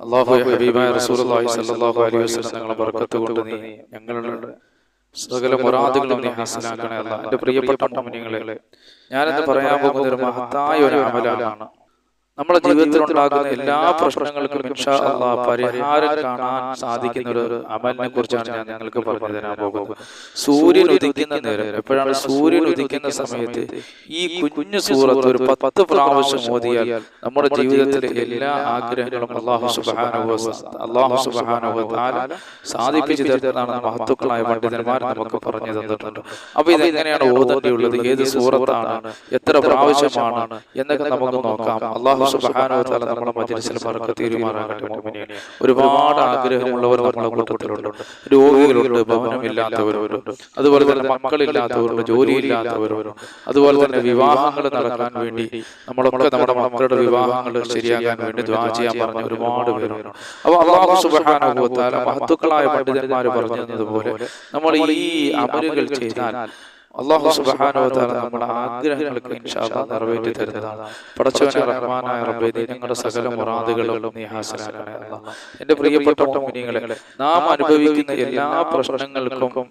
അള്ളാഹു ഹബീബായ അലൈഹി ബർക്കത്ത് കൊണ്ട് നീ ഞങ്ങളുടെ സകല മുറാദുകളും നീ ഹാസിലാക്കണേ അല്ല. എന്റെ പ്രിയപ്പെട്ട ഞാനിന്ന് പറയാൻ പോകുന്ന ഒരു മഹത്തായ ഒരു അമലാണ് നമ്മുടെ ജീവിതത്തിൽ ഉണ്ടാകുന്ന എല്ലാ പ്രശ്നങ്ങൾക്കും പരിഹാരം കാണാൻ സാധിക്കുന്ന ഒരു അമലിനെ കുറിച്ചാണ് ഞാൻ നിങ്ങൾക്ക് പറഞ്ഞു തരാൻ പോകുന്നത്. സൂര്യൻ ഉദിക്കുന്ന നേരം എപ്പോഴാണ് സൂര്യൻ ഉദിക്കുന്ന സമയത്ത് ഈ കുഞ്ഞു സൂറത്ത് ഒരു പത്ത് പ്രാവശ്യം ഓതിയാൽ നമ്മുടെ ജീവിതത്തിലെ എല്ലാ ആഗ്രഹങ്ങളും അള്ളാഹു സുബാനുഭവ അള്ളാഹു സുബാനുഭവ സാധിപ്പിച്ചു തരുന്നതാണ് മഹത്തുക്കളായ പണ്ഡിതന്മാർ നമുക്ക് പറഞ്ഞു തന്നിട്ടുണ്ട്. അപ്പൊ ഇതെങ്ങനെയാണ് ഓതേണ്ടിയുള്ളത് ഏത് സൂറത്താണ്? എത്ര പ്രാവശ്യമാണ്? എന്നൊക്കെ നമുക്ക് നോക്കാം അള്ളാഹു മജലിസിൽ പറക്ക. ഒരുപാട് ആഗ്രഹമുള്ളവർ നമ്മുടെ കൂട്ടത്തിലുണ്ട്. രോഗികളുണ്ട് ഭവനമില്ലാത്തവരുണ്ട്. അതുപോലെ തന്നെ മക്കളില്ലാത്തവരുണ്ട് ജോലിയില്ലാത്തവരുണ്ട്. അതുപോലെ തന്നെ വിവാഹങ്ങൾ നടക്കാൻ വേണ്ടി നമ്മളൊക്കെ നമ്മുടെ മക്കളുടെ വിവാഹങ്ങൾ ശരിയാകാൻ വേണ്ടി ദ്വാ ചെയ്യാൻ പറഞ്ഞ ഒരുപാട് പേരുണ്ട്. അപ്പൊ അള്ളാഹു സുബാനുഭവത്താല മഹത്തുക്കളായ പണ്ഡിതന്മാർ പറഞ്ഞു തന്നതുപോലെ നമ്മൾ ഈ അമലുകൾ ചെയ്താൽ അള്ളാഹു സുബാനുഭവത്താല നമ്മുടെ ആഗ്രഹങ്ങൾക്ക് ഇൻഷാ അല്ലാഹ് നിറവേറ്റി തരുന്നതാണ്. പടച്ചവനെ റഹ്മാനായ റബ്ബേ ഞങ്ങളുടെ സകല മുറാദുകളും നീ ഹാസനാക്കണേ എന്റെ പ്രിയപ്പെട്ട മുഅ്മിനീങ്ങളെ നാം അനുഭവിക്കുന്ന എല്ലാ പ്രശ്നങ്ങൾക്കും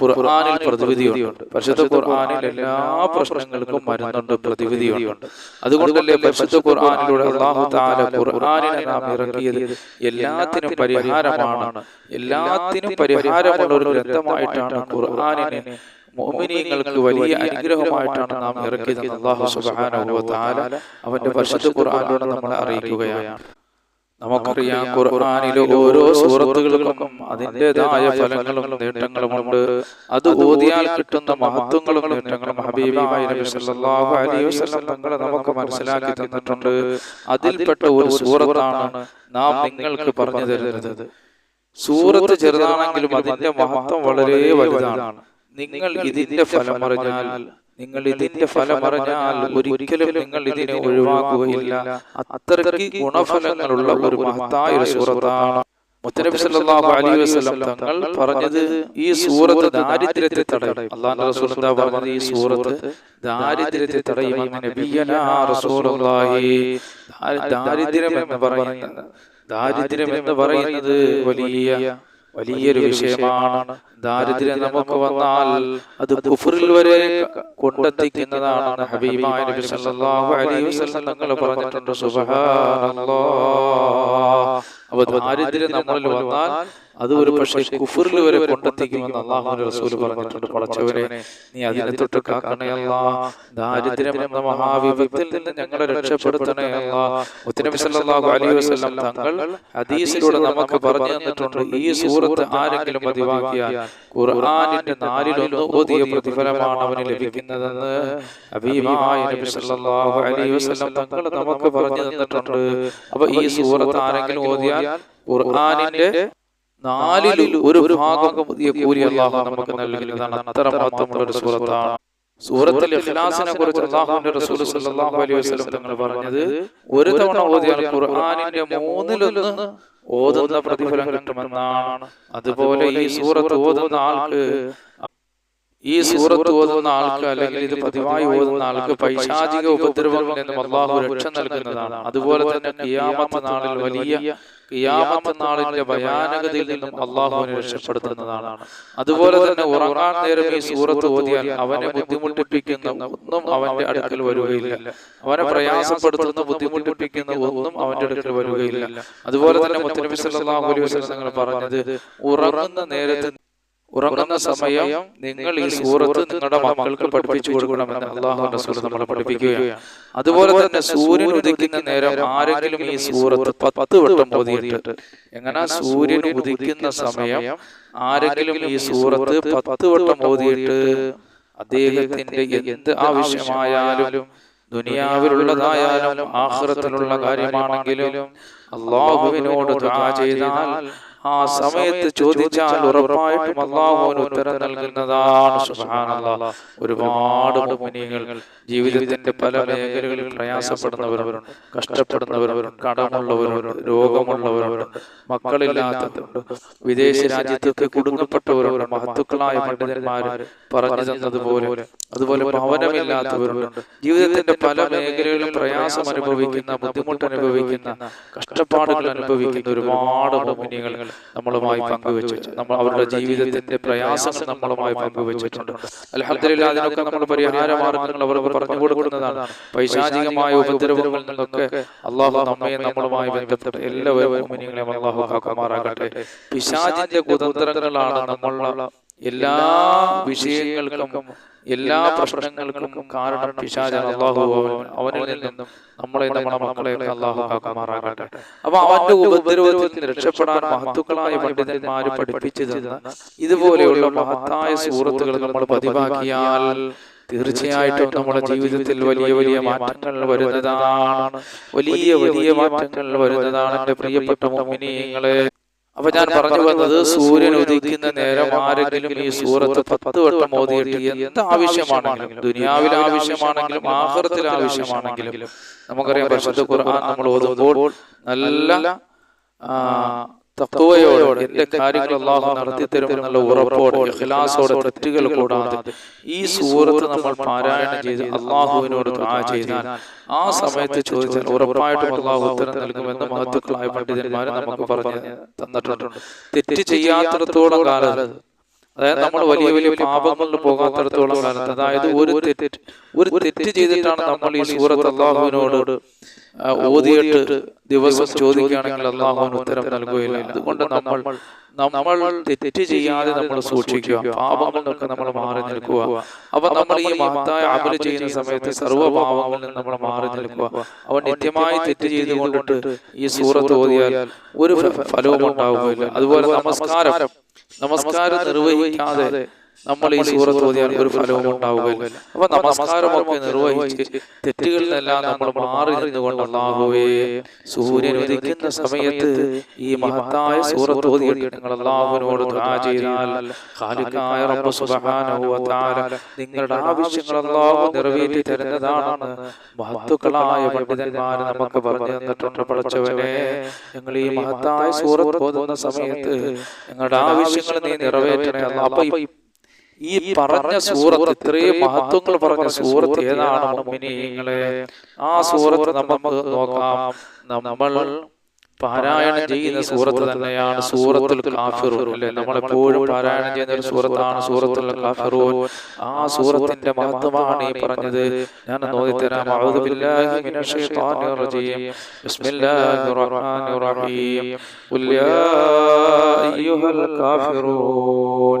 ഖുർആനിൽ പ്രതിവിധിയുണ്ട്. പരിശുദ്ധ ഖുർആനിൽ എല്ലാ പ്രശ്നങ്ങൾക്കും മരുന്നുണ്ട് പ്രതിവിധിയുണ്ട്. അതുകൊണ്ടല്ലേ പരിശുദ്ധ ഖുർആനിലൂടെ അള്ളാഹു താല ഖുർആനിനെ നാം ഇറക്കിയത് എല്ലാത്തിനും പരിഹാരമാണ്. എല്ലാത്തിനും പരിഹാരമുള്ള ഒരു ഗ്രന്ഥമായിട്ടാണ് ഖുർആനിനെ മോമിനിയങ്ങൾക്ക് വലിയ അനുഗ്രഹമായിട്ടാണ് നാം ഇറക്കിയത്. അള്ളാഹു സുബ്ഹാനഹു വ തആല അവന്റെ പരിശുദ്ധ ഖുർആനിലൂടെ നമ്മളെ അറിയിക്കുകയാണ്. നമുക്കറിയാം ഖുർആനിലെ ഓരോ സൂറത്തുകൾക്കും അതിന്റെതായ ഫലങ്ങളും നേട്ടങ്ങളുമുണ്ട്. അത് ഓതിയാൽ കിട്ടുന്ന മഹത്വങ്ങളും നേട്ടങ്ങളും ഹബീബായ നബി സല്ലല്ലാഹു അലൈഹി വസല്ലം തങ്ങളെ നമുക്ക് മനസ്സിലാക്കി തന്നിട്ടുണ്ട്. അതിൽപ്പെട്ട ഒരു സൂറത്താണ് നാം നിങ്ങൾക്ക് പറഞ്ഞു തരുന്നത്. സൂറത്ത് ചെറുതാണെങ്കിലും അതിന്റെ മഹത്വം വളരെ വലുതാണ്. നിങ്ങൾ ഇതിന്റെ ഫലം അറിഞ്ഞാൽ നിങ്ങൾ ഇതിന്റെ ഫലം അറിഞ്ഞാൽ ഒരിക്കലും നിങ്ങൾ ഇതിനെ ഒഴിവാക്കുകയില്ല. അത്രയ്ക്ക് ഗുണഫലങ്ങളുള്ള ഒരു മഹത്തായ ഒരു സൂറത്താണ് മുത്തനബി സല്ലല്ലാഹു അലൈഹി വസല്ലം തങ്ങൾ പറഞ്ഞത് ഈ സൂറത്ത് ദാരിദ്ര്യത്തെ തടയും. അല്ലാഹു റസൂൽ എന്താ പറഞ്ഞത് ഈ സൂറത്ത് ദാരിദ്ര്യത്തെ തടയും. നബിയനാ റസൂലുള്ളാഹി ദാരിദ്ര്യം എന്ന് പറയുന്നത് ദാരിദ്ര്യം എന്ന് പറയുന്നത് വലിയ വലിയൊരു വിഷയമാണ്. ദാരിദ്ര്യം നമുക്ക് വന്നാൽ അത് കുഫറിൽ വരെ കൊണ്ടെത്തിക്കുന്നതാണ് ഹബീബായ നബി സല്ലല്ലാഹു അലൈഹി വസല്ലം തങ്ങൾ പറഞ്ഞിട്ടുണ്ട്. സുബ്ഹാനല്ലാഹ്. അപ്പൊ ദാരിദ്ര്യം നമ്മളിൽ വന്നാൽ അത് ഒരു പക്ഷേ കുഫറിൽ വരെ കൊണ്ടെത്തിക്കുമെന്ന് അള്ളാഹു റസൂൽ പറഞ്ഞിട്ടുണ്ട്. പടച്ചവനെ നീ അതിനെ തൊട്ട് കാക്കണയല്ല ദാരിദ്ര്യം എന്ന മഹാവിപത്തിൽ നിന്ന് ഞങ്ങളെ രക്ഷപ്പെടുത്തണയല്ല മുത്തനബി സല്ലല്ലാഹു അലൈഹി വസല്ലം തങ്ങൾ ഹദീസിലൂടെ നമുക്ക് പറഞ്ഞു തന്നിട്ടുണ്ട്. ഈ സൂറത്ത് ആരെങ്കിലും പതിവാക്കിയാൽ ഖുർആനിന്റെ നാലിലൊന്ന് ഓതിയ പ്രതിഫലമാണ് അവന് ലഭിക്കുന്നതെന്ന് ഹബീബായ നബി സല്ലല്ലാഹു അലൈഹി വസല്ലം തങ്ങൾ നമുക്ക് പറഞ്ഞു തന്നിട്ടുണ്ട്. അപ്പൊ ഈ സൂറത്ത് ആരെങ്കിലും ഓതിയാൽ ഖുർആനിന്റെ നാലിൽ ഒരു ഭാഗം പുതിയ കൂലി അള്ളാഹു നമുക്ക് നൽകുന്നതാണ് അത്ര മാത്രമുള്ള ഒരു സൂറത്താണ് സൂറത്തിൽ ഇഖ്ലാസിനെ കുറിച്ച് അള്ളാഹുവിന്റെ റസൂൽ സല്ലല്ലാഹു അലൈഹി വസല്ലം തങ്ങൾ പറഞ്ഞത് ഒരു തവണ ഓതിയാൽ ഖുർആനിന്റെ മൂന്നിലൊന്ന് ഓതുന്ന പ്രതിഫലം കിട്ടുമെന്നാണ്. അതുപോലെ ഈ സൂറത്ത് ഓതുന്ന ആൾക്ക് ഈ സൂറത്ത് ഓതുന്ന ആൾക്ക് അല്ലെങ്കിൽ ഇത് പതിവായി ഓതുന്ന ആൾക്ക് പൈശാചിക ഉപദ്രവങ്ങളിൽ നിന്നും അള്ളാഹു രക്ഷ നൽകുന്നതാണ്. അതുപോലെ തന്നെ കിയാമത്ത് നാളിൽ വലിയ കിയാമത്ത് നാളിന്റെ ഭയാനകതയിൽ നിന്നും അള്ളാഹുവിനെ രക്ഷപ്പെടുത്തുന്നതാണ്. അതുപോലെ തന്നെ ഉറങ്ങാൻ നേരം ഈ സൂറത്ത് ഓതിയാൽ അവനെ ബുദ്ധിമുട്ടിപ്പിക്കുന്ന ഒന്നും അവന്റെ അടുക്കൽ വരികയില്ല. അവനെ പ്രയാസപ്പെടുത്തുന്ന ബുദ്ധിമുട്ടിപ്പിക്കുന്ന ഒന്നും അവന്റെ അടുക്കൽ വരികയില്ല. അതുപോലെ തന്നെ മുത്തനബി സല്ലല്ലാഹു അലൈഹി തങ്ങൾ പറഞ്ഞത് ഉറങ്ങുന്ന നേരത്ത് ഉറങ്ങുന്ന സമയം നിങ്ങൾ ഈ സൂറത്ത് നിങ്ങളുടെ മക്കൾക്ക് പഠിപ്പിച്ചു കൊടുക്കണമെന്ന് അള്ളാഹു റസൂൽ നമ്മളെ പഠിപ്പിക്കുകയാണ്. അതുപോലെ തന്നെ സൂര്യൻ ഉദിക്കുന്ന നേരം ആരെങ്കിലും ഈ സൂറത്ത് പത്ത് വട്ടം ഓതിയിട്ട് എങ്ങനെ സൂര്യൻ ഉദിക്കുന്ന സമയം ആരെങ്കിലും ഈ സൂറത്ത് പത്ത് വട്ടം ഓതിയിട്ട് അദ്ദേഹത്തിന്റെ എന്ത് ആവശ്യമായാലും ദുനിയാവിലുള്ളതായാലും ആഹ്റത്തിലുള്ള കാര്യമാണെങ്കിലും അള്ളാഹുവിനോട് ചെയ്താൽ ആ സമയത്ത് ചോദിച്ചാൽ ഉറപ്പായിട്ടും അള്ളാഹുവിന് ഉത്തരം നൽകുന്നതാണ്. സുബ്ഹാനല്ലാഹ് ഒരുപാട് മുനിയങ്ങൾ ജീവിതത്തിന്റെ പല മേഖലകളിൽ പ്രയാസപ്പെടുന്നവരവരും കഷ്ടപ്പെടുന്നവരവരും കടമുള്ളവരുണ്ട്. രോഗമുള്ളവരുണ്ട്. മക്കളില്ലാത്തവരുണ്ട്. വിദേശ രാജ്യത്തൊക്കെ കുടുങ്ങപ്പെട്ടവരുണ്ട്. മഹത്തുക്കളായ പണ്ഡിതന്മാർ പറഞ്ഞു തന്നതുപോലെ. അതുപോലെ ഭവനമില്ലാത്തവരുണ്ട് ജീവിതത്തിന്റെ പല മേഖലകളിലും പ്രയാസം അനുഭവിക്കുന്ന ബുദ്ധിമുട്ട് അനുഭവിക്കുന്ന കഷ്ടപ്പാടുകൾ അനുഭവിക്കുന്ന ഒരുപാട് മോമിനികൾ നമ്മളുമായി പങ്കുവെച്ചു. നമ്മൾ അവരുടെ ജീവിതത്തിന്റെ പ്രയാസങ്ങൾ നമ്മളുമായി പങ്കുവെച്ചിട്ടുണ്ട്. അലഹദില്ല അതിനൊക്കെ നമ്മൾ പരിഹാര മാർഗങ്ങൾ അവർ പറഞ്ഞു കൊടുക്കുന്നതാണ്. പൈശാചികമായ ഉപദ്രവങ്ങളിൽ നിന്നൊക്കെ അള്ളാഹു നമ്മയെ നമ്മളുമായി ബന്ധപ്പെട്ട എല്ലാവരും അള്ളാഹു കാക്കുമാറാകട്ടെ പിശാചിന്റെ കുതന്ത്രങ്ങളാണ് നമ്മളുള്ള എല്ലാ വിഷയങ്ങൾക്കും എല്ലാ പ്രശ്നങ്ങൾക്കും കാരണം പിശാചാണ് അള്ളാഹു അവനിൽ നിന്നും നമ്മളെ നമ്മുടെ മക്കളെ അള്ളാഹു കാക്കുമാറാകട്ടെ അപ്പൊ അവന്റെ ഉപദ്രവത്തിൽ രക്ഷപ്പെടാൻ മഹത്തുക്കളായ പണ്ഡിതന്മാര് പഠിപ്പിച്ചു തന്ന ഇതുപോലെയുള്ള മഹത്തായ സൂറത്തുകൾ നമ്മൾ പതിവാക്കിയാൽ തീർച്ചയായിട്ടും നമ്മുടെ ജീവിതത്തിൽ വലിയ വലിയ മാറ്റങ്ങൾ വരുന്നതാണ്. വലിയ വലിയ മാറ്റങ്ങൾ വരുന്നതാണ് എന്റെ പ്രിയപ്പെട്ട മോമിനിയങ്ങളെ. അപ്പൊ ഞാൻ പറഞ്ഞു വന്നത് സൂര്യൻ ഉദിക്കുന്ന നേരം ആരെങ്കിലും ഈ സൂറത്ത് പത്ത് വട്ടം ഓതിയിട്ട് എന്ത് ആവശ്യമാണെങ്കിലും ദുനിയാവിൽ ആവശ്യമാണെങ്കിലും ആഹ്റത്തിൽ ആവശ്യമാണെങ്കിലും നമുക്കറിയാം പരിശുദ്ധ ഖുർആൻ നമ്മൾ ഓതുമ്പോൾ നല്ല ആ, തഖ്വയോടെ എന്റെ കാര്യങ്ങൾ അള്ളാഹു നടത്തി തരുമെന്നുള്ള ഉറപ്പോടെ ഇഖ്ലാസോടെ തെറ്റുകൾ കൂടാതെ ഈ സൂറത്ത് നമ്മൾ പാരായണം ചെയ്ത് അള്ളാഹുവിനോട് ദുആ ചെയ്താൽ ആ സമയത്ത് ചോദിച്ചാൽ ഉറപ്പായിട്ടും അള്ളാഹു ഉത്തരം നൽകുമെന്ന് മഹത്വക്കളായ പണ്ഡിതന്മാർ നമുക്ക് പറഞ്ഞു തന്നിട്ടുണ്ട്. തെറ്റ് ചെയ്യാത്തിടത്തോളം കാലത്ത് അതായത് നമ്മൾ വലിയ വലിയ പാപങ്ങളിൽ പോകാത്തിടത്തോളം കാലത്ത് അതായത് ഒരു തെറ്റ് ഒരു തെറ്റ് ചെയ്തിട്ടാണ് നമ്മൾ ഈ സൂറത്ത് അള്ളാഹുവിനോട് ഓതിയിട്ട് ദിവസം ചോദിക്കുകയാണെങ്കിൽ അള്ളാഹുവിന് ഉത്തരം നൽകുകയില്ല. അതുകൊണ്ട് നമ്മൾ നമ്മൾ തെറ്റ് ചെയ്യാതെ നമ്മൾ സൂക്ഷിക്കുക. പാപങ്ങൾ നിന്നൊക്കെ നമ്മൾ മാറി നിൽക്കുക. അപ്പൊ നമ്മൾ ഈ മഹത്തായ അമൽ ചെയ്യുന്ന സമയത്ത് സർവ പാപങ്ങളിൽ നിന്ന് നമ്മൾ മാറി നിൽക്കുക. അവൻ നിത്യമായി തെറ്റ് ചെയ്തുകൊണ്ടിട്ട് ഈ സൂറത്ത് ഓതിയാൽ ഒരു ഫലവും ഉണ്ടാവുകയില്ല. അതുപോലെ നമസ്കാരം. നമസ്കാരം നിർവഹിക്കാതെ നമ്മൾ ഈ സൂറത്ത് ഓതിയാൽ ഒരു ഫലവും ഉണ്ടാവുകയില്ല. അപ്പൊ നമസ്കാരമൊക്കെ നിർവഹിച്ച് തെറ്റുകളിൽ നിന്നെല്ലാം നമ്മൾ മാറി നിന്നുകൊണ്ട് അള്ളാഹുവേ സൂര്യൻ ഉദിക്കുന്ന സമയത്ത് ഈ മഹത്തായ സൂറത്ത് ഓതിയിട്ട് നിങ്ങൾ അള്ളാഹുവിനോട് ചെയ്താൽ നിങ്ങളുടെ ആവശ്യങ്ങൾ അള്ളാഹു നിറവേറ്റി തരുന്നതാണെന്ന് മഹത്തുക്കളായ പണ്ഡിതന്മാർ നമുക്ക് പറഞ്ഞു തന്നിട്ടുണ്ട്. പഠിച്ചവനെ ഞങ്ങൾ ഈ മഹത്തായ സൂറത്ത് ഓതുന്ന സമയത്ത് ഞങ്ങളുടെ ആവശ്യങ്ങൾ നീ നിറവേറ്റണേ അപ്പൊ അപ്പൊ ഈ പറഞ്ഞ സൂറത്ത് ഇത്രയും മഹത്വങ്ങൾ പറഞ്ഞ സൂറത്ത് ഏതാണ് മുഅ്മിനീങ്ങളെ ആ സൂറത്ത് നമുക്ക് നോക്കാം. നമ്മൾ പാരായണം ചെയ്യുന്ന സൂറത്ത് തന്നെയാണ് സൂറത്തുൽ കാഫിറൂൻ അല്ലെ? നമ്മളെപ്പോഴും പാരായണം ചെയ്യുന്ന ഒരു സൂറത്താണ് സൂറത്തുൽ കാഫിറൂൻ. ആ സൂറത്തിന്റെ മഹത്വമാണ് ഈ പറഞ്ഞത്. ഞാൻ നോക്കി തരാം അഊദു ബില്ലാഹി മിനശ് ശൈത്വാനിർ റജീം. ബിസ്മില്ലാഹിർ റഹ്മാനിർ റഹീം. ഖുൽ യാ അയ്യുഹൽ കാഫിറൂൻ.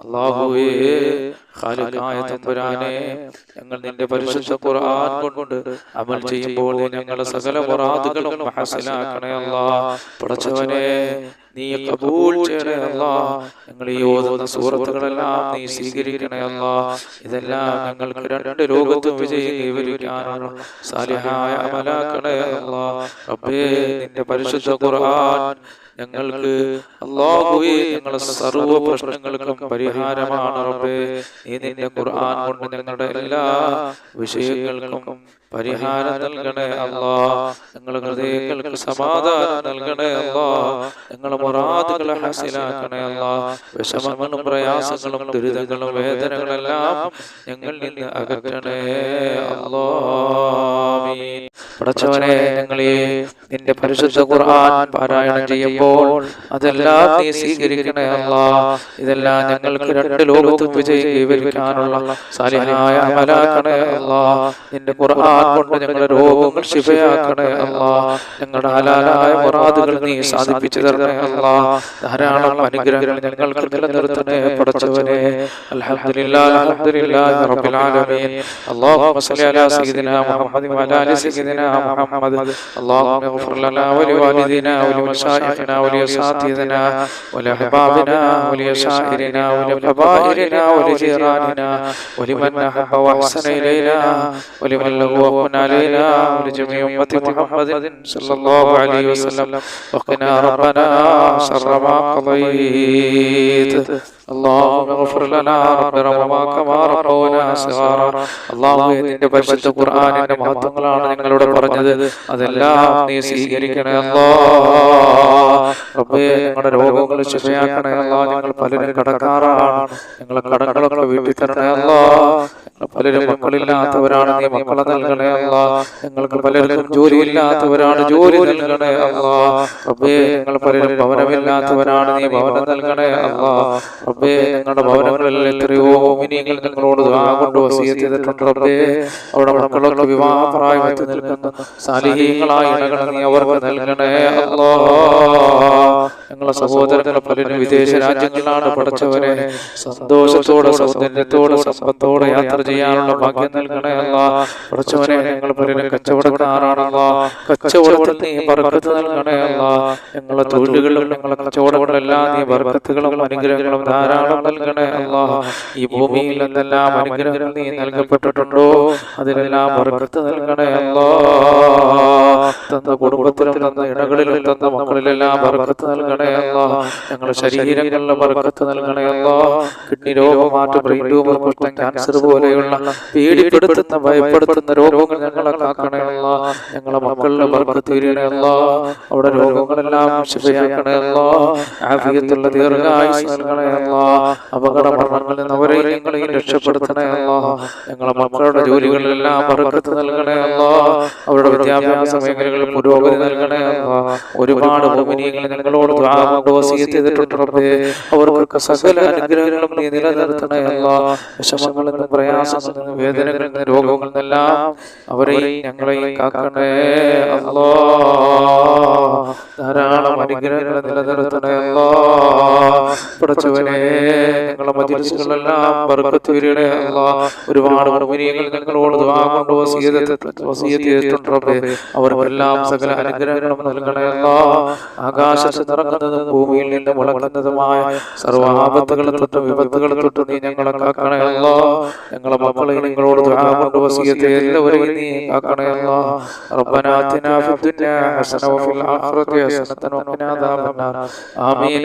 അള്ളാഹുവേ ഖാലിഖായ തമ്പുരാനെ ഞങ്ങൾ നിന്റെ പരിശുദ്ധ ഖുർആൻ കൊണ്ട് അമൽ ചെയ്യുമ്പോൾ ഞങ്ങളുടെ സകല മുറാദുകളും ഹസനാക്കണേ അല്ലാ. പടച്ചവനെ നീ കബൂൽ ചെയ്യണേ അല്ലാ. ഞങ്ങൾ ഈ ഓതുന്ന സൂറത്തുകളെല്ലാം നീ സ്വീകരിക്കണേ അല്ലാ. ഇതെല്ലാം ഞങ്ങൾക്ക് രണ്ട് ലോകത്തും വിജയിക്കാനാണ് സാലിഹായ അമലാക്കണേ അല്ലാ. റബ്ബേ നിന്റെ പരിശുദ്ധ ഖുർആൻ ഞങ്ങൾക്ക് അള്ളാഹുവേ ഞങ്ങളുടെ സർവ പ്രശ്നങ്ങൾക്കും പരിഹാരമാണ് റബ്ബേ. നീ നിന്റെ ഖുർആൻ കൊണ്ട് ഞങ്ങളുടെ എല്ലാ വിഷയങ്ങൾക്കും പരിഹാരം നൽകണേ അല്ലാ ഞങ്ങളുടെ ഹൃദയങ്ങൾക്ക് സമാധാനം നൽകണേ അല്ലാ ഞങ്ങളുടെ മുറാദുകളെ ഹാസിലാക്കണേ അല്ലാ വിഷമങ്ങളും പ്രയാസങ്ങളും ദുരിതങ്ങളും വേദനകളെല്ലാം ഞങ്ങളിൽ നിന്ന് അകറ്റണേ അല്ലാ. പടച്ചവനെ ഞങ്ങളെ നിന്റെ പരിശുദ്ധ ഖുർആൻ പാരായണം ചെയ്യുമ്പോൾ പറയുമ്പോൾ അതെല്ലാം നീ സ്വീകരിക്കണേ ഇതെല്ലാം ഞങ്ങൾക്ക് രണ്ട് ലോകത്തും വിജയി വിവരിക്കാനുള്ള സാലിഹായ അമലാക്കണേ അല്ല നിന്റെ ഖുർആൻ കൊണ്ട് ഞങ്ങളുടെ രോഗങ്ങൾ ശിഫയാക്കണേ ഞങ്ങളുടെ ഹലാലായ മുറാദുകൾ നീ സാധിപ്പിച്ചു തരണേ അല്ല ധാരാളം അനുഗ്രഹങ്ങൾ ഞങ്ങൾക്ക് നിലനിർത്തണേ പടച്ചവനെ അൽഹംദുലില്ലാ റബ്ബിൽ ആലമീൻ അല്ലാഹുമ്മ സ്വല്ലി അലാ സയ്യിദിനാ മുഹമ്മദി വഅലാ ആലി സയ്യിദിനാ മുഹമ്മദ് അല്ലാഹുമ്മ ഇഗ്ഫിർ ലനാ വലിവാലിദിനാ വലിമശായിഖിനാ ولمشايخنا ولاساتذتنا ولاحبابنا ولشائرنا ولكبائرنا ولجيراننا ولمن احب واحسن الينا ولمن له وكن علينا ولجميع امه محمد صلى الله عليه وسلم وقنا ربنا شر ما قضيت اللهم اغفر لنا رب رحمنا كما ربونا صغارا അള്ളാഹു നിന്റെ പരിശുദ്ധ ഖുർആനിന്റെ മഹത്വങ്ങളാണ് ഞങ്ങളോട് പറഞ്ഞത് അതെല്ലാം നീ സ്വീകരിക്കണേ അല്ലാ റബ്ബേ ഞങ്ങളുടെ രോഗങ്ങൾ ശിഫയാക്കണേ അല്ലാ ഞങ്ങൾ പലരും കടക്കാറാണ് ഞങ്ങളെ കടകളൊക്കെ വീട്ടിൽ തരണേ അല്ലാ. പലരും മക്കളില്ലാത്തവരാണ്. നീ മക്കളെ നൽകണേ അല്ലാ. ഞങ്ങൾക്ക് പലരും ജോലി ഇല്ലാത്തവരാണ് ജോലി നൽകണേ അല്ലാ. റബ്ബേ ഞങ്ങൾ പലരും ഭവനമില്ലാത്തവരാണ് നീ ഭവനം നൽകണേ അല്ലാ. റബ്ബേ ഞങ്ങളുടെ ഭവനങ്ങളിൽ എത്രയോ മിനിങ്ങൾ ഞങ്ങളോട് ദുആ കൊണ്ട് വസീയത്ത് ചെയ്തിട്ടുണ്ട് റബ്ബേ. അവിടെ മക്കളൊക്കെ വിവാഹപ്രായമെത്തി നിൽക്കുന്ന. സാലിഹീങ്ങളായ ഇണകൾ നീ അവർക്ക് നൽകണേ അല്ലാ. ഞങ്ങളെ സഹോദരങ്ങൾ പലരും വിദേശ രാജ്യങ്ങളിലാണ് പഠിച്ചവരെ സന്തോഷത്തോടെ സൗന്ദര്യത്തോടെ സമ്പത്തോടെ യാത്ര ചെയ്യാനുള്ള ഭാഗ്യം നൽകണേ അല്ല. പഠിച്ചവനെ ഞങ്ങൾ പലരും കച്ചവടക്കാരാണല്ല. കച്ചവടത്തിൽ നീ ബർക്കത്ത് നൽകണേ അല്ല. ഞങ്ങളെ തൊഴിലുകളിലും ഞങ്ങളെ കച്ചവടങ്ങളെല്ലാം നീ ബർക്കത്തുകളും അനുഗ്രഹങ്ങളും ധാരാളം നൽകണേ അല്ല. ഈ ഭൂമിയിൽ എന്തെല്ലാം അനുഗ്രഹങ്ങൾ നീ നൽകപ്പെട്ടിട്ടുണ്ടോ? അതിലെല്ലാം ബർക്കത്ത് നൽകണേ അല്ലാ. തന്ന കുടുംബത്തിലും തന്ന ഇടകളിലും തന്ന മക്കളിലെല്ലാം ബർക്കത്ത് നൽകണേ അല്ലാ. ഞങ്ങളുടെ ശരീരങ്ങളിലെ ബർക്കത്ത് നൽകണേ അല്ലാ. കിഡ്നി രോഗമാറ്റ ബ്രെയിൻ ട്യൂമർ കുഷ്ഠം ക്യാൻസർ പോലെയുള്ള പേടിപ്പെടുത്തുന്ന ഭയപ്പെടുത്തുന്ന രോഗങ്ങൾ ഞങ്ങളെ കാക്കണേ ഞങ്ങളുടെ ഞങ്ങളെ മക്കളിലെ ബർക്കത്ത് വരണേ അല്ലാ. അവിടെ രോഗങ്ങളെല്ലാം ശിക്ഷയാക്കണയല്ലോ ആഫിയത്തുള്ള ദീർഘായുസ് നൽകണേ അല്ലാ. അപകട മരണങ്ങളിൽ നിന്ന് അവരെ ഞങ്ങളെയും രക്ഷപ്പെടുത്തണേ അല്ലാ. ഞങ്ങളെ മക്കളുടെ ജോലികളിലെല്ലാം ബർക്കത്ത് നൽകണേ അല്ലാ. അവരുടെ വിദ്യാഭ്യാസ മേഖലകളിൽ പുരോഗതി നൽകണേ ഒരുപാട് ഭൂമിനിയങ്ങൾ ഞങ്ങളോട് ചെയ്തിട്ടുണ്ട് റബ്ബേ അവർക്ക് സകല അനുഗ്രഹങ്ങളും നീ നിലനിർത്തണേ അല്ലാ വിഷമങ്ങളിൽ നിന്നും പ്രയാസങ്ങളിൽ നിന്നും വേദനകളിൽ നിന്നും രോഗങ്ങളിൽ നിന്നെല്ലാം അവരെയും ഞങ്ങളെയും കാക്കണേ അല്ലോ ധാരാളം അനുഗ്രഹങ്ങൾ നിലനിർത്തണേ അല്ലോ പഠിച്ചവനെ ബർക്കത്ത് ഒരുപാട് ഭൂമിനിയങ്ങൾ ഞങ്ങളോട് കൊണ്ട് റബ്ബേ. അവർക്കെല്ലാം സകല അനുഗ്രഹങ്ങളും നൽകണേ ആകാശത്ത് നിറങ്ങുന്നതും ഭൂമിയിൽ നിന്ന് മുളങ്ങുന്നതുമായ സർവ ആപത്തുകളെ തൊട്ടും വിപത്തുകളെ തൊട്ടും നീ ഞങ്ങളെ കാക്കണേ അല്ലാ ഞങ്ങളെ മക്കളെ നിങ്ങളോട് കൊണ്ട് വസീയത്ത് എല്ലാവരെയും നീ കാക്കണേ അല്ലാ റബ്ബന ആതിനാ ഫിദ്ദുനിയ ഹസന വഫിൽ ആഖിറതി ഹസനതൻ വഖിനാ അദാബന്നാർ. ആമീൻ.